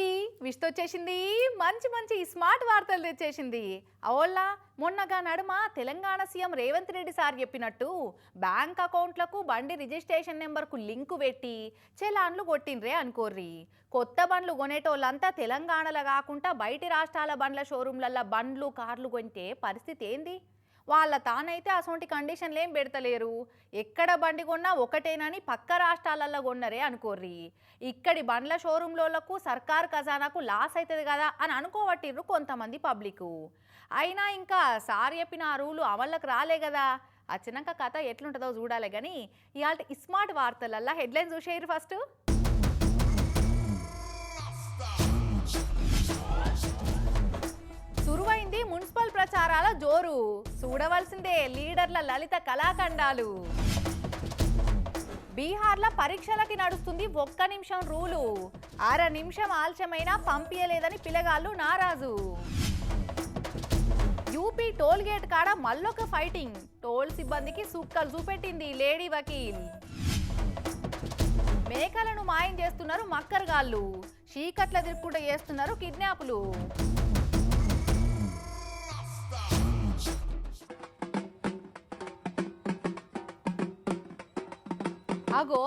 అందరికీ విష్తో వచ్చేసింది. మంచి మంచి స్మార్ట్ వార్తలు తెచ్చేసింది. అవోళ్ళ మొన్నగా నడుమ తెలంగాణ సీఎం రేవంత్ రెడ్డి సార్ చెప్పినట్టు బ్యాంక్ అకౌంట్లకు బండి రిజిస్ట్రేషన్ నెంబర్కు లింకు పెట్టి చెలాన్లు కొట్టిండ్రే అనుకోర్రి. కొత్త బండ్లు కొనేటోళ్ళంతా తెలంగాణలో కాకుండా బయటి రాష్ట్రాల బండ్ల షోరూంలల్లో బండ్లు కార్లు కొంటే పరిస్థితి ఏంది? వాళ్ళ తానైతే అసొంటి కండిషన్లు ఏం పెడతలేరు. ఎక్కడ బండి కొన్నా ఒకటేనని పక్క రాష్ట్రాలలో కొన్నరే అనుకోర్రి. ఇక్కడి బండ్ల షోరూంలకు సర్కార్ ఖజానాకు లాస్ అవుతుంది కదా అని అనుకోవట్టిర్రు కొంతమంది పబ్లిక్. అయినా ఇంకా సార్ చెప్పిన ఆ రూలు అమల్లోకి రాలే కదా. వచ్చినాక కథ ఎట్లుంటుందో చూడాలి కానీ ఇవాళ స్మార్ట్ వార్తలల్లో హెడ్లైన్ చూసేయరు ఫస్ట్. సురువైంది మున్సిపల్ ప్రచారాల జోరు? చూడవలసిందే లీడర్ల లలిత కళాఖండాలు. బీహార్ల పరీక్షలకి నడుస్తుంది ఒక్క నిమిషం రూలు. అర నిమిషం ఆలస్యమైనా పంపించలేదని పిల్లగాళ్ళు నారాజు. యూపీ టోల్ గేట్ కాడ మళ్ళొక ఫైటింగ్. టోల్ సిబ్బందికి సుక్కలు చూపెట్టింది లేడీ వకీల్. మేకలను మాయం చేస్తున్నారు మక్కర్గాళ్ళు. చీకట్ల తిరుక్కుంటూ చేస్తున్నారు కిడ్నాపులు. అగో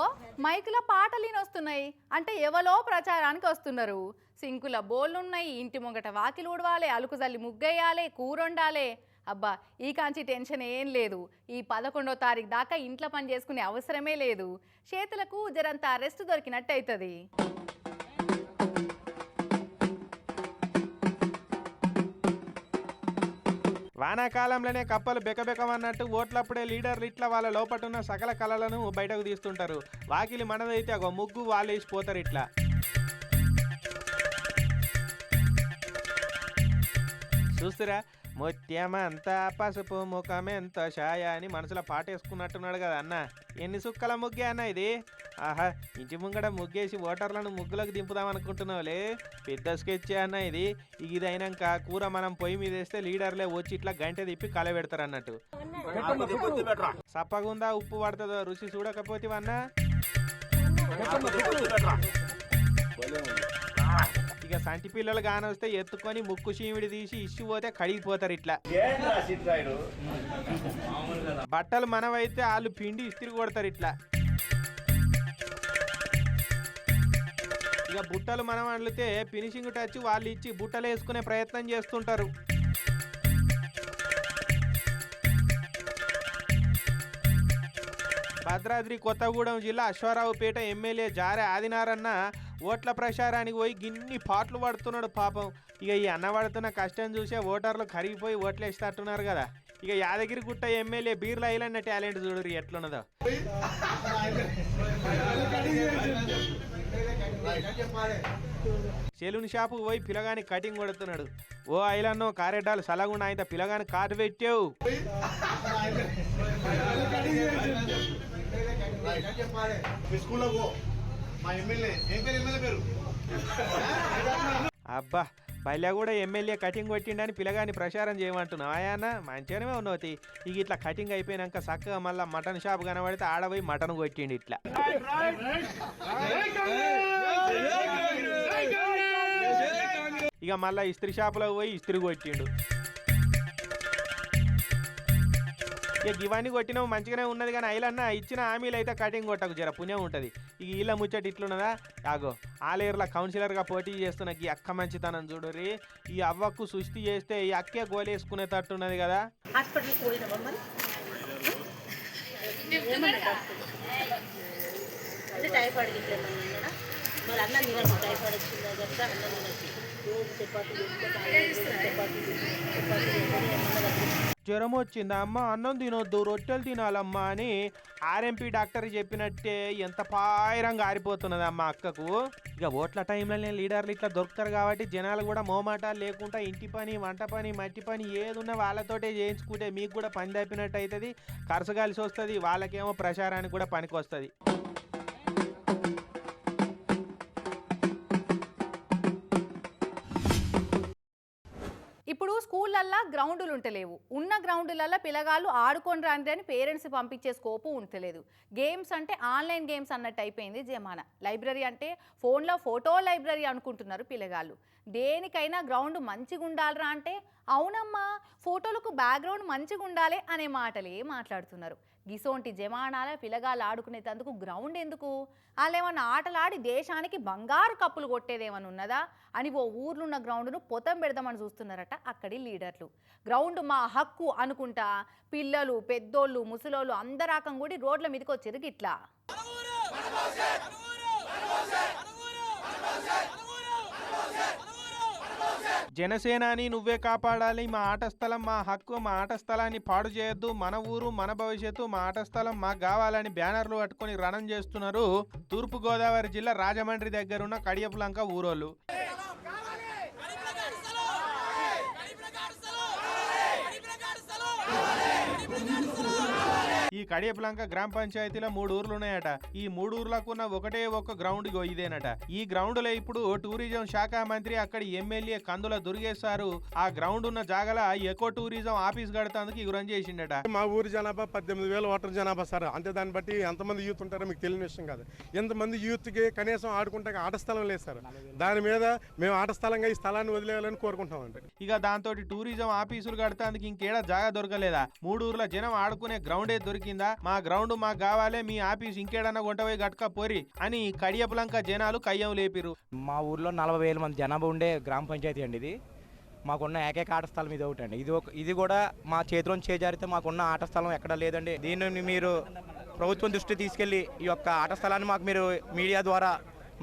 మైకుల పాటలు వస్తున్నాయి అంటే ఎవలో ప్రచారానికి వస్తున్నారు? సింకుల బోళ్ళున్నాయి ఇంటి ముంగట వాకిలు ఊడవాలి అలుకు జల్లి ముగ్గేయాలి కూరొండాలి. అబ్బా ఈ కాంచి టెన్షన్ ఏం లేదు. ఈ పదకొండో తారీఖు దాకా ఇంట్లో పని చేసుకునే అవసరమే లేదు. చేతులకు జరంతా రెస్ట్ దొరికినట్టు అవుతుంది వానాకాలంలోనే కప్పలు బెకబెకమన్నట్టు ఓట్లప్పుడే లీడర్లు ఇట్లా వాళ్ళ లోపటున్న సకల కళలను బయటకు తీస్తుంటారు. వాకిలి మనదైతే ఒక ముగ్గు వాళ్ళేసిపోతారు ఇట్లా. చూస్తురా? ముత్యమంతా పసుపు ముఖమెంతో ఛాయ అని మనసులో పాట వేసుకున్నట్టున్నాడు కదా అన్న. ఎన్ని సుక్కల ముగ్గే అన్న ఇది? ఆహా ఇంటి ముంగడ ముగ్గేసి ఓటర్లను ముగ్గులకు దింపుదాం అనుకుంటున్నావులే పెద్ద స్కెచ్ అన్న ఇది. ఇది అయినాక కూర మనం పొయ్యి మీద వేస్తే లీడర్లే వచ్చి ఇట్లా గంట తిప్పి కలబెడతారు అన్నట్టు సప్పగుందా ఉప్పు పడుతుందో రుచి చూడకపోతే అన్న ఇక సంటి పిల్లలు కానొస్తే ఎత్తుకొని ముక్కు చీమిడి తీసి ఇష్యూ పోతే కడిగిపోతారు ఇట్లా. బట్టలు మనవైతే వాళ్ళు పిండి ఇస్త్రీ కొడతారు ఇట్లా. ఇక బుట్టలు మనం వండితే ఫినిషింగ్ టచ్ వాళ్ళు ఇచ్చి బుట్టలు వేసుకునే ప్రయత్నం చేస్తుంటారు. భద్రాద్రి కొత్తగూడెం జిల్లా అశ్వారావుపేట ఎమ్మెల్యే జారే ఆదినారన్న ఓట్ల ప్రచారానికి పోయి గిన్ని పాటలు పడుతున్నాడు పాపం. ఇక ఈ అన్న పడుతున్న కష్టం చూసే ఓటర్లు కరిగిపోయి ఓట్లు వేసేటట్టున్నారు కదా. ఇక యాదగిరి గుట్ట ఎమ్మెల్యే బీర్ల ఐలన్న టాలెంట్ చూడరు ఎట్లున్నదో. సెలూన్ షాపుకు పోయి పిలగాని కటింగ్ కొడుతున్నాడు. ఓ ఐలన్నో కారెడ్డాలు సలగుండా ఆయన పిలగాని కాటు పెట్టావు. స్కూల్లో పో. మా ఎమ్మెల్యే. ఏం పేరు? ఎమ్మెల్యే పేరు? అబ్బా పల్లె కూడా ఎమ్మెల్యే కటింగ్ కొట్టిండని పిలగాని ప్రచారం చేయమంటున్నావు ఆయాన మంచిగానే ఉన్నది ఇక ఇట్లా కటింగ్ అయిపోయినాక చక్కగా మళ్ళీ మటన్ షాప్ కనబడితే ఆడపోయి మటన్ కొట్టిండు ఇట్లా. ఇక మళ్ళీ ఇస్త్రీ షాపులో పోయి ఇస్త్రీ కొట్టిండు. ఇక ఇవన్నీ కొట్టినావు మంచిగానే ఉన్నది కానీ ఐలన్న ఇచ్చిన హామీలు అయితే కటింగ్ కొట్టకు జర పుణ్యం ఉంటుంది. ఇక వీళ్ళ ముచ్చట ఇట్లున్నదా? ఆగో ఆలేరుల కౌన్సిలర్గా పోటీ చేస్తున్న ఈ అక్క మంచితనం చూడరి ఈ అవ్వకు సృష్టి చేస్తే ఈ అక్కే గోలేసుకునే తట్టున్నది కదా. హాస్పిటల్కి పోయినావా మరి అన్నం తినకు టైఫాయిడ్ వచ్చిందా? అన్నం తినచ్చు రోజు చపాతీ చపాతీ జ్వరం వచ్చిందా అమ్మ? అన్నం తినొద్దు రొట్టెలు తినాలమ్మా అని ఆర్ఎంపీ డాక్టర్ చెప్పినట్టే ఎంత పాయిరంగా ఆరిపోతున్నది అమ్మ అక్కకు. ఇక ఓట్ల టైంలోనే లీడర్లు ఇట్లా దొరుకుతారు కాబట్టి జనాలు కూడా మోమాటాలు లేకుండా ఇంటి పని వంట పని మట్టి పని ఏదున్నా వాళ్ళతోటే చేయించుకుంటే మీకు కూడా పని తప్పినట్టు అవుతుంది ఖర్చు కలిసి వస్తుంది వాళ్ళకేమో ప్రచారానికి కూడా పనికి వస్తుంది ఇప్పుడు స్కూళ్ళల్లో గ్రౌండులు ఉంటలేవు ఉన్న గ్రౌండులల్లో పిల్లగాళ్ళు ఆడుకొని రాండి అని పేరెంట్స్ పంపించే స్కోపు ఉంటలేదు గేమ్స్ అంటే ఆన్లైన్ గేమ్స్ అన్నట్టు అయిపోయింది జమానా. లైబ్రరీ అంటే ఫోన్లో ఫోటో లైబ్రరీ అనుకుంటున్నారు పిల్లగాళ్ళు. దేనికైనా గ్రౌండ్ మంచిగా ఉండాలిరా అంటే అవునమ్మా ఫోటోలకు బ్యాక్గ్రౌండ్ మంచిగా ఉండాలి అనే మాటలే మాట్లాడుతున్నారు. గిసోంటి జమానాల పిల్లగాళ్ళు ఆడుకునేటందుకు గ్రౌండ్ ఎందుకు? వాళ్ళేమన్నా ఆటలాడి దేశానికి బంగారు కప్పులు కొట్టేదేమన్నా ఉన్నదా అని ఓ ఊర్లో ఉన్న గ్రౌండ్ను పొతం పెడదామని చూస్తున్నారట అక్కడి లీడర్లు. గ్రౌండ్ మా హక్కు అనుకుంటా పిల్లలు పెద్దోళ్ళు ముసలోళ్ళు అందరాకం కూడా రోడ్ల మీదకి వచ్చారు ఇట్లా జనసేనాని నువ్వే కాపాడాలి. మా ఆట స్థలం మా హక్కు మా ఆట స్థలాన్ని పాడు చేయొద్దు. మన ఊరు మన భవిష్యత్తు మా ఆట స్థలం మాకు కావాలని బ్యానర్లు పట్టుకొని రణం చేస్తున్నారు తూర్పు గోదావరి జిల్లా రాజమండ్రి దగ్గరున్న కడియపులంక ఊరోళ్ళు. ఈ కడియపులంక గ్రామ పంచాయతీలో మూడు ఊర్లు ఉన్నాయట ఈ మూడు ఊర్లకు ఉన్న ఒకటే ఒక గ్రౌండ్ ఇదేనట. ఈ గ్రౌండ్లో ఇప్పుడు టూరిజం శాఖ మంత్రి అక్కడి ఎమ్మెల్యే కందుల దుర్గేశారు ఆ గ్రౌండ్ ఉన్న జాగల ఎకో టూరిజం ఆఫీస్ కడతాందుకు ఈ గురం చేసిండట. మా ఊరి జనాభా పద్దెనిమిది వేల ఓటర్ జనాభా సార్. అంటే దాన్ని బట్టి ఎంతమంది యూత్ ఉంటారో మీకు తెలియని విషయం కాదు. ఎంతమంది యూత్కి కనీసం ఆడుకుంటే ఆట స్థలం లేదు సార్. దాని మీద మేము ఆట స్థలంగా ఈ స్థలాన్ని వదిలేయాలని కోరుకుంటామండి ఇక దాంతో టూరిజం ఆఫీసులు కడతాందుకు ఇంకేడా జాగా దొరకలేదా? మూడు ఊర్ల జనం ఆడుకునే గ్రౌండే దొరికిందా మా గ్రౌండ్ మాకు కావాలే మీ ఆఫీస్ ఇంకేడన్నా కొంటపోయి గట్క పోరి అని కడియపులంక జనాలు కయ్యం లేపిరు మా ఊర్లో నలభై వేల మంది జనాభా ఉండే గ్రామ పంచాయతీ అండి ఇది. మాకున్న ఏకైక ఆట స్థలం ఇది ఒకటి అండి. ఇది ఒక ఇది కూడా మా చేతిలో చేజారితే మాకున్న ఆట స్థలం ఎక్కడా లేదండి. దీన్ని మీరు ప్రభుత్వం దృష్టి తీసుకెళ్ళి ఈ యొక్క ఆట స్థలాన్ని మాకు మీరు మీడియా ద్వారా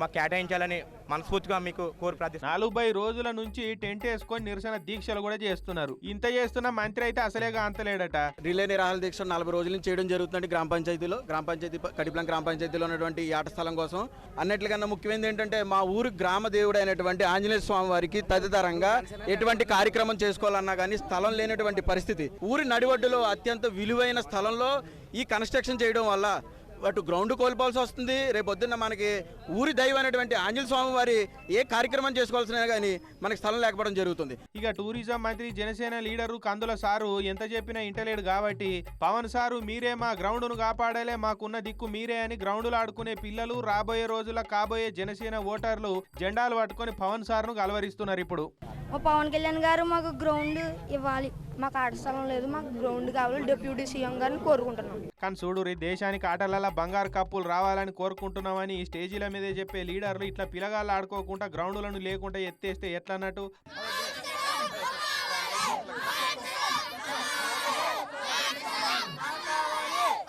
మాకు కేటాయించాలని మనస్ఫూర్తిగా మీకు కోరి ప్రార్థిస్తున్నాను నలభై రోజుల నుంచి టెంట్ వేసుకొని నిరసన దీక్షలు కూడా చేస్తున్నారు. ఇంత చేస్తున్న మంత్రి అయితే అసలేగా అంతలేడట రిలే నిరాహార దీక్ష నలభై రోజుల నుంచి చేయడం జరుగుతుంది గ్రామ పంచాయతీలో. గ్రామ పంచాయతీ కడిప్లం గ్రామ పంచాయతీలో ఉన్నటువంటి ఈ ఆట స్థలం కోసం. అన్నిటికన్నా ముఖ్యమైనది ఏంటంటే మా ఊరు గ్రామ దేవుడు అయినటువంటి ఆంజనేయ స్వామి వారికి తదితరంగా ఎటువంటి కార్యక్రమం చేసుకోవాలన్నా కానీ స్థలం లేనటువంటి పరిస్థితి. ఊరి నడివడ్డులో అత్యంత విలువైన స్థలంలో ఈ కన్స్ట్రక్షన్ చేయడం వల్ల అటు గ్రౌండ్ కోల్పోవాల్సి వస్తుంది. రేపు పొద్దున్న మనకి ఊరి దైవం అయినటువంటి ఆంజనేయ స్వామి వారి ఏ కార్యక్రమం చేసుకోవాల్సిన కానీ మనకి స్థలం లేకపోవడం జరుగుతుంది. ఇక టూరిజం మంత్రి జనసేన లీడరు కందుల సారు ఎంత చెప్పినా ఇంటలేడు కాబట్టి పవన్ సారు మీరే మా గ్రౌండ్ను కాపాడాలే మాకున్న దిక్కు మీరే అని గ్రౌండ్లు ఆడుకునే పిల్లలు రాబోయే రోజుల కాబోయే జనసేన ఓటర్లు జెండాలు పట్టుకొని పవన్ సార్ను కలవరిస్తున్నారు ఇప్పుడు. పవన్ కళ్యాణ్ గారు మాకు గ్రౌండ్ ఇవ్వాలి. మాకు ఆట స్థలం లేదు మాకు గ్రౌండ్ కావాలి డిప్యూటీ సీఎం గారిని కోరుకుంటున్నాం. కానీ చూడు రే దేశానికి ఆటలలో బంగారు కప్పులు రావాలని కోరుకుంటున్నామని ఈ స్టేజీల మీదే చెప్పే లీడర్లు ఇట్లా పిలగాళ్ళు ఆడుకోకుండా గ్రౌండ్లను లేకుండా ఎత్తేస్తే ఎట్లన్నట్టు?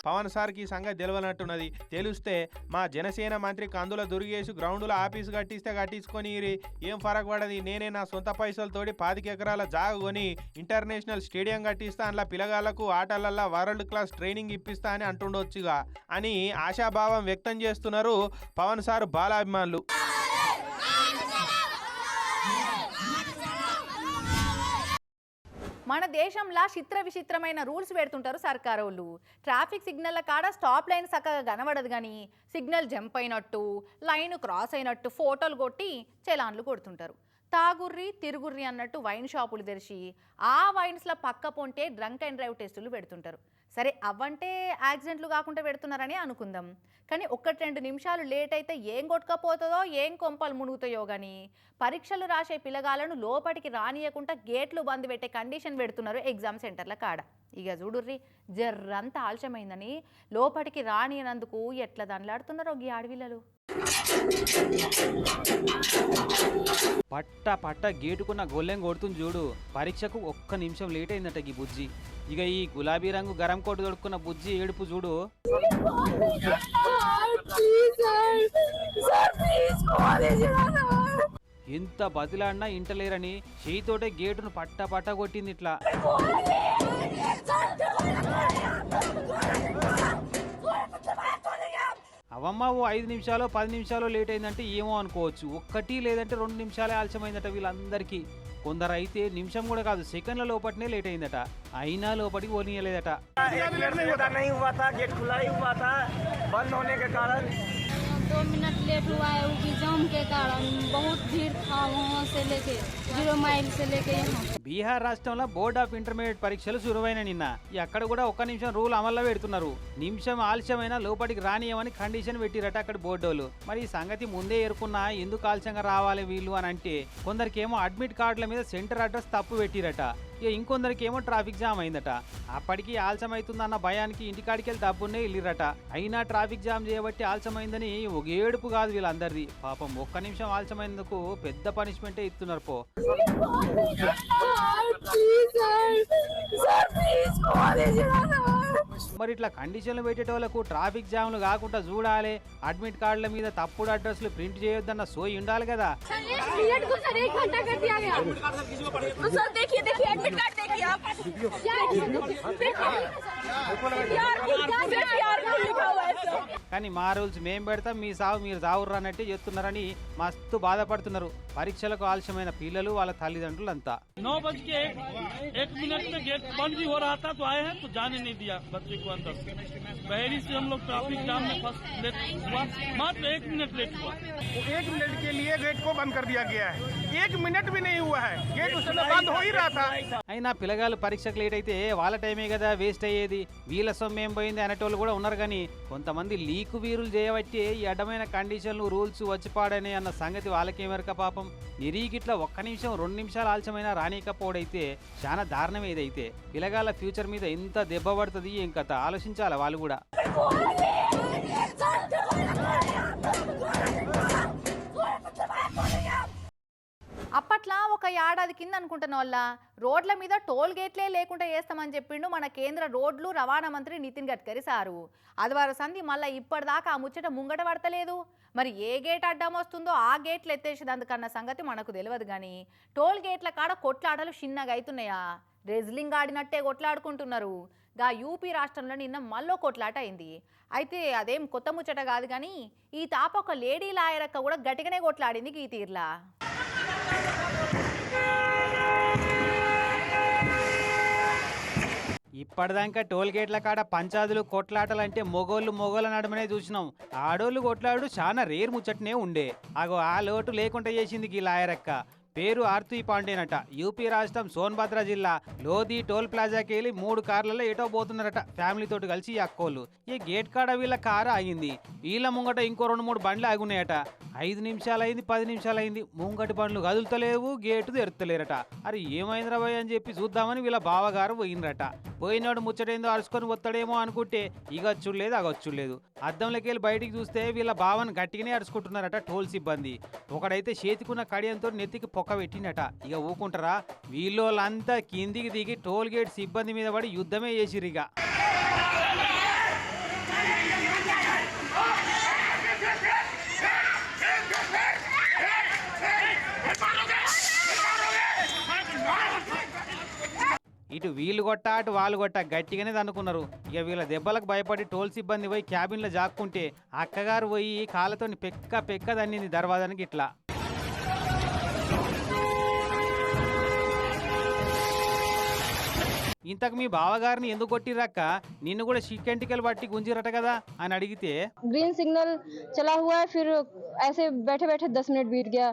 పవన్ సార్కి సంగతి తెలియనట్టున్నది తెలిస్తే మా జనసేన మంత్రి కందుల దుర్గేసి గ్రౌండ్లో ఆఫీస్ కట్టిస్తే కట్టించుకొని ఏం ఫరక్ పడది? నేనే నా సొంత పైసలతోటి పాతిక ఎకరాల జాగ కొని ఇంటర్నేషనల్ స్టేడియం కట్టిస్తా అందులో పిల్లగాళ్ళకు ఆటలల్లో వరల్డ్ క్లాస్ ట్రైనింగ్ ఇప్పిస్తా అని అంటుండొచ్చుగా. అని ఆశాభావం వ్యక్తం చేస్తున్నారు పవన్ సార్ బాలాభిమానులు. మన దేశంలో చిత్ర విచిత్రమైన రూల్స్ పెడుతుంటారు సర్కారు వాళ్ళు ట్రాఫిక్ సిగ్నల్ల కాడ స్టాప్ లైన్ చక్కగా కనబడదు కానీ సిగ్నల్ జంప్ అయినట్టు లైన్ క్రాస్ అయినట్టు ఫోటోలు కొట్టి చలాన్లు కొడుతుంటారు. తాగుర్రి తిరుగుర్రి అన్నట్టు వైన్ షాపులు తెరిచి ఆ వైన్స్లో పక్క పొంటే డ్రంక్ అండ్ డ్రైవ్ టెస్టులు పెడుతుంటారు. సరే అవ్వంటే యాక్సిడెంట్లు కాకుండా పెడుతున్నారని అనుకుందాం. కానీ ఒక్కటి రెండు నిమిషాలు లేట్ అయితే ఏం కొట్టుకపోతుందో ఏం కొంపలు మునుగుతాయో కానీ పరీక్షలు రాసే పిల్లగాలను లోపలికి రానియకుండా గేట్లు బంద్ పెట్టే కండిషన్ పెడుతున్నారు ఎగ్జామ్ సెంటర్ల కాడ. ఇక చూడుర్రి జర్రంత ఆలస్యమైందని లోపలికి రానియనందుకు ఎట్లా దండలాడుతున్నారో ఈ ఆడవిల్లలు పట్ట పట్ట గేటుకున్న గొల్లెం కొడుతుంది చూడు. పరీక్షకు ఒక్క నిమిషం లేట్ అయిందట ఈ బుజ్జి. ఇక ఈ గులాబీ రంగు గరం కోటు దొడుకున్న బుజ్జి ఏడుపు చూడు. ఎంత బతిలాడినా ఇంటలేరని చేయితోటే గేటును పట్ట పట్ట కొట్టింది ఇట్లా. అవమ్మ ఓ ఐదు నిమిషాలు పది నిమిషాలు లేట్ అయిందంటే ఏమో అనుకోవచ్చు. ఒక్కటి లేదంటే రెండు నిమిషాలే ఆలస్యమైందట వీళ్ళందరికీ. కొందరు అయితే నిమిషం కూడా కాదు సెకండ్ల లోపటినే లేట్ అయిందట. అయినా లోపలికి పోనీయలేదట नहीं दो मिनट लेट हुआ है वो भी जाम के कारण बहुत भीड़ था वहाँ से लेके जीरो माइल से लेके यहाँ బీహార్ రాష్ట్రంలో బోర్డ్ ఆఫ్ ఇంటర్మీడియట్ పరీక్షలు సురువైన నిన్న ఈ అక్కడ కూడా ఒక్క నిమిషం రూల్ అమల్లో పెడుతున్నారు నిమిషం ఆలస్యమైన లోపలికి రానియమని కండిషన్ పెట్టిరట అక్కడ బోర్డోలు మరి ఈ సంగతి ముందే ఎరుకున్నా ఎందుకు ఆలస్యంగా రావాలి వీళ్ళు అని అంటే కొందరికేమో అడ్మిట్ కార్డుల మీద సెంటర్ అడ్రస్ తప్పు పెట్టిరట ఇక ఇంకొందరికేమో ట్రాఫిక్ జామ్ అయిందట అప్పటికి ఆలస్యమవుతుందన్న భయానికి ఇంటికాడికి వెళ్ళి డబ్బున్నే వెళ్ళిరట అయినా ట్రాఫిక్ జామ్ చేయబట్టి ఆలస్యమైందని ఒక ఏడుపు కాదు వీళ్ళందరిది పాపం ఒక్క నిమిషం ఆలస్యమైనందుకు పెద్ద పనిష్మెంటే ఇస్తున్నారు పో మరి ఇట్లా కండిషన్లు పెట్టేటోళ్ళకు ట్రాఫిక్ జామ్లు కాకుండా చూడాలి అడ్మిట్ కార్డుల మీద తప్పుడు అడ్రస్లు ప్రింట్ చేయొద్దన్న సోయి ఉండాలి కదా मिनट को सर एक घंटा कर दिया गया सर देखिए देखिए एडमिट कार्ड देखिए आप लिखा हुआ है सर కానీ మా రూల్స్ మేం పెడతాం మీ సావు మీరు సావుర్రు అన్నట్టే చెప్తున్నారని మస్తు బాధపడుతున్నారు పరీక్షలకు ఆలస్యమైన పిల్లలు వాళ్ళ తల్లిదండ్రులు అంతా नौ बज के एक, एक मिनट में गेट बंद भी हो रहा था तो आए हैं तो जाने नहीं दिया बच्चे को अंदर बहरी से हम लोग ट्रैफिक जाम में फंस लेट हुआ मात्र एक मिनट लेट हुआ एक मिनट के लिए गेट को बंद कर दिया गया है एक मिनट भी नहीं हुआ है गेट उस समय बंद हो ही रहा था అయినా పిల్లగాళ్ళు పరీక్షకు లేట్ అయితే వాళ్ళ టైమే కదా వేస్ట్ అయ్యేది వీళ్ళ సొమ్మేం పోయింది అనేటోళ్ళు కూడా ఉన్నారు కానీ కొంతమంది లీకు వీరులు చేయబట్టి ఈ అడ్డమైన కండిషన్లు రూల్స్ వచ్చిపాడని అన్న సంగతి వాళ్ళకేమెరక పాపం నిరీగిట్ల ఒక్క నిమిషం రెండు నిమిషాలు ఆలస్యమైనా రానికపోవడైతే చాలా దారుణం ఏదైతే పిల్లగాళ్ళ ఫ్యూచర్ మీద ఎంత దెబ్బ పడుతుంది ఏం కథ ఆలోచించాలి వాళ్ళు కూడా అట్లా ఒక ఏడాది కింద అనుకుంటున్న వాళ్ళ. రోడ్ల మీద టోల్ గేట్లే లేకుండా చేస్తామని చెప్పిండు మన కేంద్ర రోడ్లు రవాణా మంత్రి నితిన్ గడ్కరీ సారు. ఆదివారం సంధి మళ్ళీ ఇప్పటిదాకా ఆ ముచ్చట ముంగట పడతలేదు. మరి ఏ గేట్ అడ్డం వస్తుందో ఆ గేట్లు ఎత్తేసేదందుకన్న సంగతి మనకు తెలియదు కానీ టోల్ గేట్ల కాడ కొట్లాటలు చిన్నగా అవుతున్నాయా రెజ్లింగ్ ఆడినట్టే కొట్లాడుకుంటున్నారు. గా యూపీ రాష్ట్రంలో నిన్న మళ్ళీ కొట్లాట అయింది. అయితే అదేం కొత్త ముచ్చట కాదు కానీ ఈ తాప ఒక లేడీ లాయరక్క కూడా గట్టిగానే కొట్లాడింది ఈ తీర్లా ఇప్పటిదాకా టోల్ గేట్ల కాడ పంచాదులు కొట్లాటలు అంటే మొగోళ్ళు మొగోళ్ళ నడమనే చూసినాం. ఆడోళ్ళు కొట్లాడు చాలా రేర్ ముచ్చటనే ఉండే. అగో ఆ లోటు లేకుండా చేసింది ఈ లాయరక్క. పేరు ఆర్తి పాండేనట. యూపీ రాష్ట్రం సోన్భద్ర జిల్లా. లోధి టోల్ ప్లాజాకి వెళ్ళి మూడు కార్లలో ఎటో పోతున్నారట ఫ్యామిలీతో కలిసి ఈ అక్కోళ్ళు. ఈ గేట్ కాడ వీళ్ళ కారు ఆగింది వీళ్ళ ముంగట ఇంకో రెండు మూడు బండ్లు ఆగున్నాయట. ఐదు నిమిషాలు అయింది పది నిమిషాలు అయింది ముంగటి పండ్లు కదులుతలేవు గేటు తెరుతలేరట అరే ఏమైందిరా భయ్ అని చెప్పి చూద్దామని వీళ్ళ బావగారు పోయినరట పోయినాడు ముచ్చటేందో అరుచుకొని వస్తాడేమో అనుకుంటే ఇగొచ్చు లేదు అగొచ్చు లేదు అద్దంలోకి వెళ్ళి బయటికి చూస్తే వీళ్ళ బావని గట్టిగానే అరుచుకుంటున్నారట టోల్ సిబ్బంది. ఒకడైతే చేతికున్న కడియంతో నెత్తికి పొక్క పెట్టినట ఇక ఊకుంటారా? వీళ్ళోళ్ళంతా కిందికి దిగి టోల్ గేట్ సిబ్బంది మీద పడి యుద్ధమే చేసిరిగా ఇటు వీళ్ళు కొట్ట అటు వాళ్ళు కొట్ట. గట్టిగానే దన్నుకున్నారు ఇక వీళ్ళ దెబ్బలకు భయపడి టోల్ సిబ్బంది పోయి క్యాబిన్లో జాక్కుంటే అక్కగారు పోయి కాళ్ళతో పెక్క పెక్క దన్నింది దర్వాజానికి ఇట్లా. ఇంతకు మీ బావగారిని ఎందుకు కొట్టిరక్క నిన్ను కూడా చిక్కెంటికలు పట్టి గుంజిరట కదా అని అడిగితే? గ్రీన్ సిగ్నల్ చలా హువా ఫిర్ ఐసే బెఠే బెఠే 10 మినిట్ బీట్ గయా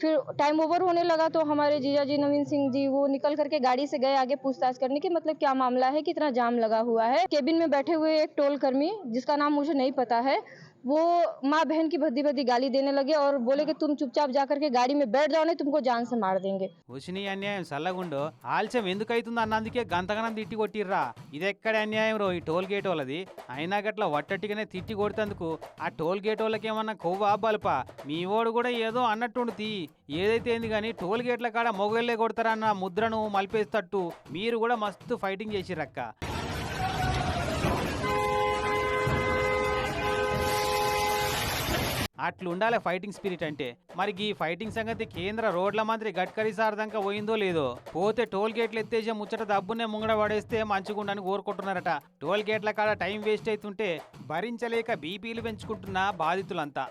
फिर टाइम ओवर होने लगा तो हमारे जीजा जी नवीन सिंह जी वो निकल करके गाड़ी से गए आगे पूछताछ करने की मतलब क्या मामला है? कितना जाम लगा हुआ है? केबिन में बैठे हुए एक टोल कर्मी, जिसका नाम मुझे नहीं पता है वो माँ बहन की भद्दी भद्दी गाली देने लगे और बोले कि तुम चुपचाप जा करके गाड़ी में बैठ जाओ नहीं तुमको जान से मार देंगे వచ్చిన అన్యాయం చల్లగుండో ఆలస్యం ఎందుకు అవుతుంది అన్నందుకే గంతగనం తిట్టి కొట్టిర్రా ఇది ఎక్కడ అన్యాయం రో ఈ టోల్ గేట్ వాళ్ళది అయినా గట్ల వట్టటిగానే తిట్టి కొడుతందుకు ఆ టోల్ గేట్ వాళ్ళకి ఏమన్నా కొవ్వా బల్పా మీ ఓడు కూడా ఏదో అన్నట్టుండు తీ ఏదైతే ఏంది కానీ టోల్ గేట్ల కాడ మొగళ్ళే కొడతారన్న ముద్రను మలిపేస్తట్టు మీరు కూడా మస్తు ఫైటింగ్ చేసిరక్క అట్లుండాలి ఫైటింగ్ స్పిరిట్ అంటే. మరి ఈ ఫైటింగ్ సంగతి కేంద్ర రోడ్ల మంత్రి గడ్కరీ సార్ దాకా పోయిందో లేదో? పోతే టోల్ గేట్లు ఎత్తేసే ముచ్చట డబ్బునే ముంగడ పడేస్తే మంచిగుండని కోరుకుంటున్నారట. టోల్ గేట్ల కాడ టైం వేస్ట్ అవుతుంటే భరించలేక బీపీలు పెంచుకుంటున్న బాధితులంతా.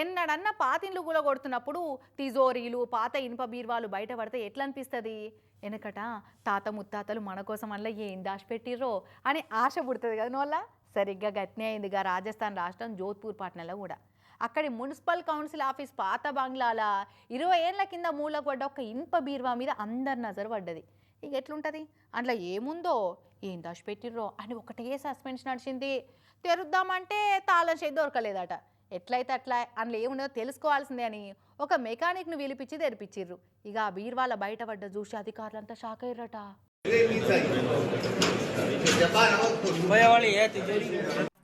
ఎన్నడన్నా పాతిండ్లు కూడా కొడుతున్నప్పుడు తిజోరీలు పాత ఇనుప బీర్వాలు బయట పడితే ఎట్లా అనిపిస్తుంది వెనకట తాత ముత్తాతలు మన కోసం అలా ఏం దాచిపెట్టిర్రో అని ఆశ పుడుతుంది కదా నోళ్ళ సరిగ్గా గట్నే అయిందిగా రాజస్థాన్ రాష్ట్రం జోధ్పూర్ పట్టణంలో కూడా. అక్కడి మున్సిపల్ కౌన్సిల్ ఆఫీస్ పాత బంగ్లాల ఇరవై ఏళ్ళ కింద మూలకు పడ్డ ఒక ఇనుప బీర్వా మీద అందరి నజరు పడ్డది. ఇక ఎట్లుంటుంది? అందులో ఏముందో? ఏం దాచిపెట్టిర్రో? అని ఒకటే సస్పెన్స్ నడిచింది. తెరుద్దామంటే తాళం చేయి దొరకలేదట. ఎట్లయితే అట్లా అందులో ఏముందో తెలుసుకోవాల్సిందే అని ఒక మెకానిక్ను పిలిపించి తెరిపించిర్రు. ఇక ఆ బీర్వాల బయటపడ్డ చూసి అధికారులంతా షాక్ అయ్యారట.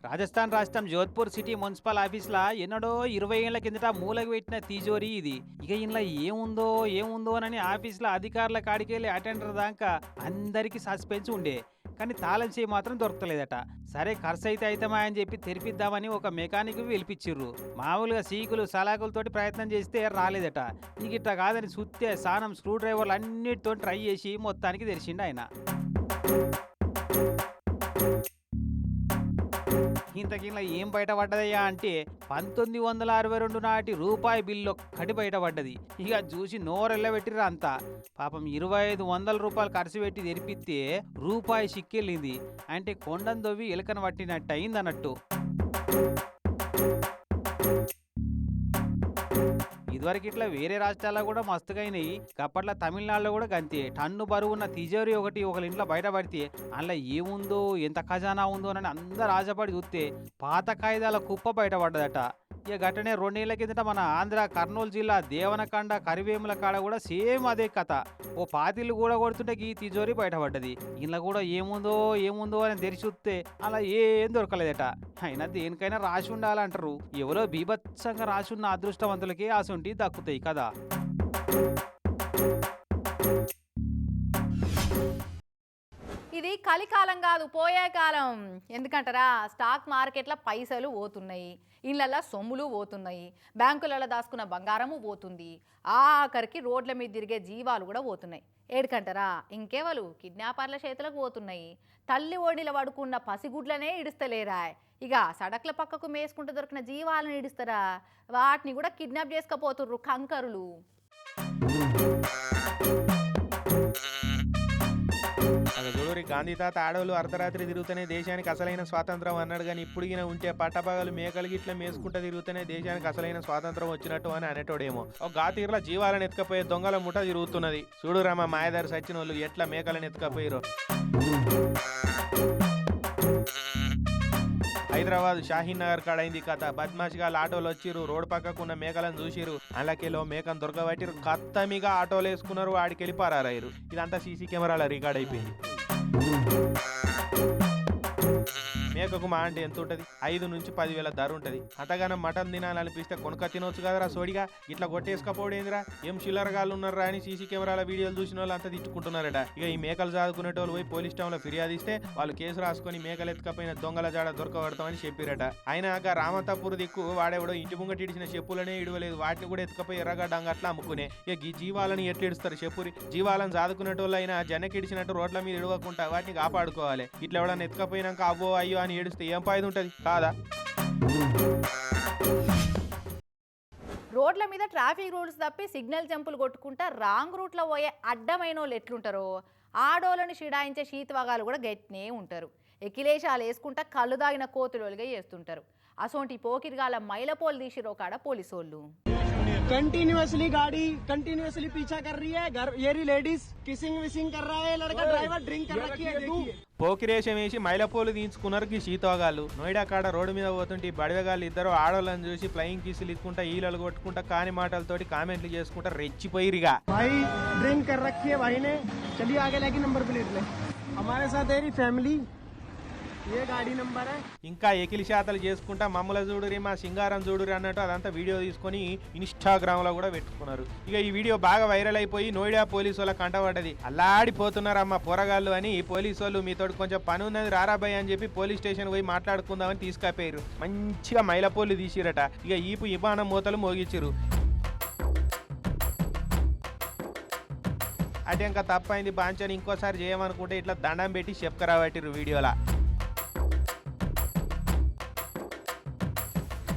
రాజస్థాన్ రాష్ట్రం జోధ్పూర్ సిటీ మున్సిపల్ ఆఫీస్లా ఎన్నడో ఇరవై ఏళ్ళ కిందట మూలకు పెట్టిన తీజోరీ ఇది. ఇక ఇంట్లో ఏముందో ఏముందో అని ఆఫీస్లో అధికారుల కాడికెళ్ళి అటెండర్ దాకా అందరికీ సస్పెన్స్ ఉండే. కానీ తాళం చేయి మాత్రం దొరకలేదట. సరే ఖర్చు అయితే అవుతామా అని చెప్పి తెరిపిద్దామని ఒక మెకానిక్ పిలిపించిర్రు మామూలుగా సీకులు సలాకులతోటి ప్రయత్నం చేస్తే రాలేదట. ఇక ఇట్లా కాదని సుత్తే సానం స్క్రూ డ్రైవర్లు అన్నిటితో ట్రై చేసి మొత్తానికి తెరిచిండు ఆయన. ఇంతకింత ఏం బయటపడ్డదయ్యా అంటే పంతొమ్మిది వందల అరవై రెండు నాటి రూపాయి బిల్లు ఒక్కటి బయటపడ్డది. ఇక చూసి నోరెళ్ళబెట్టిర్రు అంతా. పాపం ఇరవై ఐదు వందల రూపాయలు ఖర్చు పెట్టి తెరిపిస్తే రూపాయి సిక్కెళ్ళింది అంటే కొండను దొవ్వి ఎలుకను పట్టినట్టు అయింది ఇదివరకు ఇట్లా వేరే రాష్ట్రాల్లో కూడా మస్తుగా అయినాయి అప్పట్లో తమిళనాడులో కూడా గంతే. టన్ను బరువు ఉన్న తిజోరి ఒకటి ఒకరి ఇంట్లో బయటపడితే అందులో ఏముందో ఎంత ఖజానా ఉందో అని అందరు ఆశపడి చూస్తే పాత కాగితాల కుప్ప బయటపడ్డదట ఇక గట్టనే రెండేళ్ళ కిందట మన ఆంధ్ర కర్నూలు జిల్లా దేవనకండ కరివేముల కాడ కూడా సేమ్ అదే కథ. ఓ పాతిళ్ళు కూడా కొడుతుంటే ఈ తిజోరి బయటపడ్డది. ఇంట్లో కూడా ఏముందో ఏముందో అని తెరిచిస్తే అలా ఏం దొరకలేదట. అయినా దేనికైనా రాసి ఉండాలంటారు. ఎవరో బీభత్సంగా రాసి ఉన్న అదృష్టవంతులకే ఆసుంటి దక్కుతాయి కదా. ఇది కలికాలం కాదు పోయే కాలం. ఎందుకంటారా? స్టాక్ మార్కెట్లో పైసలు పోతున్నాయి ఇళ్ళల్లో సొమ్ములు పోతున్నాయి బ్యాంకులలో దాచుకున్న బంగారము పోతుంది. ఆఖరికి రోడ్ల మీద తిరిగే జీవాలు కూడా పోతున్నాయి. ఏడుకంటారా? ఇంకేవలు? కిడ్నాపర్ల చేతులకు పోతున్నాయి. తల్లి ఓడిల పడుకున్న పసిగుడ్లనే ఇడుస్తలేరా? ఇక సడక్ల పక్కకు మేసుకుంటూ దొరికిన జీవాలను ఇడుస్తారా? వాటిని కూడా కిడ్నాప్ చేసుకపోతుర్రు కంకరులు. అక్కడ గాంధీ తాత ఆడవాళ్ళు అర్ధరాత్రి తిరుగుతూనే దేశానికి అసలైన స్వాతంత్రం అన్నాడు కానీ ఇప్పుడు ఉంటే పట్టపగలు మేకలు గిట్ల మేసుకుంటూ తిరుగుతూనే దేశానికి అసలైన స్వాతంత్రం వచ్చినట్టు అని అనేటోడేమో. ఒక గాతీర్ల జీవాలను ఎత్తుకపోయే దొంగల ముఠ తిరుగుతున్నది. చూడురామ మాయదారి సచ్చిన వాళ్ళు ఎట్లా మేకలను ఎత్తుకపోయారు హైదరాబాద్ షాహీన్ నగర్ కాడ అయింది కథ. బద్మాష్గా ఆటోలు వచ్చిర్రు రోడ్ పక్కకు ఉన్న మేకలను చూసిరు అలాకేలో మేకను దొరకబట్టిరు కత్తమిగా ఆటోలు వేసుకున్నారు ఆడికి వెళ్ళి పారారారు ఇదంతా సీసీ కెమెరాల రికార్డ్ అయిపోయింది. Thank you. మేకకు మా అంటే ఎంత ఉంటుంది? ఐదు నుంచి పదివేల ధర ఉంటుంది. అంతగానం మటన్ తినాలనిపిస్తే కొనుక తినొచ్చు కదరా సోడిగా. ఇట్లా కొట్టేసుకపోడేందిరా? ఏం చిల్లరగాళ్ళు ఉన్నారా అని సీసీ కెమెరాల వీడియోలు చూసిన వాళ్ళు అంతా తిట్టుకుంటున్నారట. ఇక ఈ మేకలు చదువుకునేటోళ్ళు పోయి పోలీస్ స్టేషన్లో ఫిర్యాదు ఇస్తే వాళ్ళు కేసు రాసుకొని మేకలు ఎత్తుకపోయిన దొంగల జాడ దొరకబడతామని చెప్పిరట. అయినాక రామతాపూర్ దిక్కు వాడేవడో ఇంటి ముంగట ఇడిచిన చెప్పులనే ఇడవలేదు. వాటిని కూడా ఎత్తుకపోయి ఎర్రగడ్డంగా అట్లా అమ్ముకునే. ఇక ఈ జీవాలని ఎట్లా ఇడుస్తారు చెప్పురి? జీవాలను చదువుకునేటోళ్ళు అయినా జనకిడిచినట్టు రోడ్ల మీద ఇడవకుండా వాటిని కాపాడుకోవాలి. ఇట్లా ఎవడన్నా ఎత్తుకపోయినాక అవ్వో అయ్యో అని ఏడుస్తే ఏం ఫాయిదా ఉంటుంది కాదా? రోడ్ల మీద ట్రాఫిక్ రూల్స్ తప్పి సిగ్నల్ జంపులు కొట్టుకుంటా రాంగ్ రూట్లో పోయే అడ్డమైన వాళ్ళు ఎట్లుంటారో ఆడోళ్ళని షిడాయించే శీతవాగాలు కూడా గట్టినే ఉంటారు. ఎకిలేశాలు వేసుకుంటా కళ్ళు దాగిన కోతులోలుగా చేస్తుంటారు. అసోంటి పోకిరిగాల మైలపోలు తీసిరో కాడ పోలీసోళ్ళు. कंटिन्यूअसली गाड़ी कंटिन्यूअसली पीछा कर रही है घर ये रही लेडीज किसिंग विसिंग कर रहा है लड़का ड्राइवर ड्रिंक कर रखी है देखिए పోకిరేషం వేసి మైలపోలు తీయించుకున్నారు ఈ శీతోగాళ్ళు నోయిడా కాడ రోడ్డు మీద పోతుంటే ఈ బడివగాళ్ళు ఇద్దరు ఆడోళ్ళని చూసి ఫ్లయింగ్ కిసులు ఇచ్చుకుంటా ఈలలు కొట్టుకుంటా కాని మాటలతోటి కామెంట్లు చేసుకుంటా రెచ్చిపోయిరిగా भाई ड्रिंक कर रखी है भाई ने चलिए आगे लेके नंबर प्लेट ले हमारे साथ है रही फैमिली ఏ గాడి నంబరా? ఇంకా ఎకిలిశాతలు చేసుకుంటా మమ్మల చూడురి మా సింగారం చూడురి అన్నట్టు అదంతా వీడియో తీసుకొని ఇన్స్టాగ్రామ్లో కూడా పెట్టుకున్నారు. ఇక ఈ వీడియో బాగా వైరల్ అయిపోయి నోయిడా పోలీసు వాళ్ళ కంటపడ్డది అల్లాడిపోతున్నారు అమ్మ పోరగాళ్ళు అని పోలీసు వాళ్ళు మీతో కొంచెం పని ఉన్నది రారాబాయ్ అని చెప్పి పోలీస్ స్టేషన్ పోయి మాట్లాడుకుందామని తీసుకపోయారు మంచిగా మైలపోలు తీసిరట. ఇక ఈపు ఇబానం మూతలు మోగించారు అంటే ఇంకా తప్పైంది బాంచని ఇంకోసారి చేయమనుకుంటే ఇట్లా దండం పెట్టి చెప్పుకరాబట్టిరు వీడియోలా.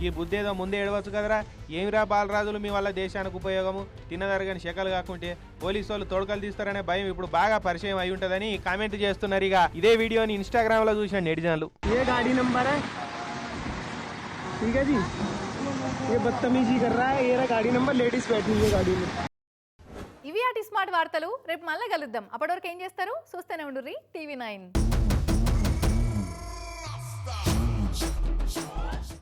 ఈ బుద్ధేదో ముందే ఏడవచ్చు కదరా? ఏమిరా బాలరాజులు మీ వల్ల దేశానికి ఉపయోగము? తినదరగని శకలు కాకుంటే పోలీసు వాళ్ళు తోడకలు తీస్తారనే భయం ఇప్పుడు బాగా పరిచయం అయి ఉంటుందని కామెంట్ చేస్తున్నారు ఇక. ఇదే వీడియోని ఇన్స్టాగ్రామ్లో చూసిన నెటిజన్లు ఏ గాడి నంబర్? గాడి లేడీస్ ఇవి ఆటి స్మార్ట్ వార్తలు. రేపు మళ్ళీ కలుద్దాం. అప్పటివరకు ఏం చేస్తారు? చూస్తేనే ఉండు టీవీ నైన్.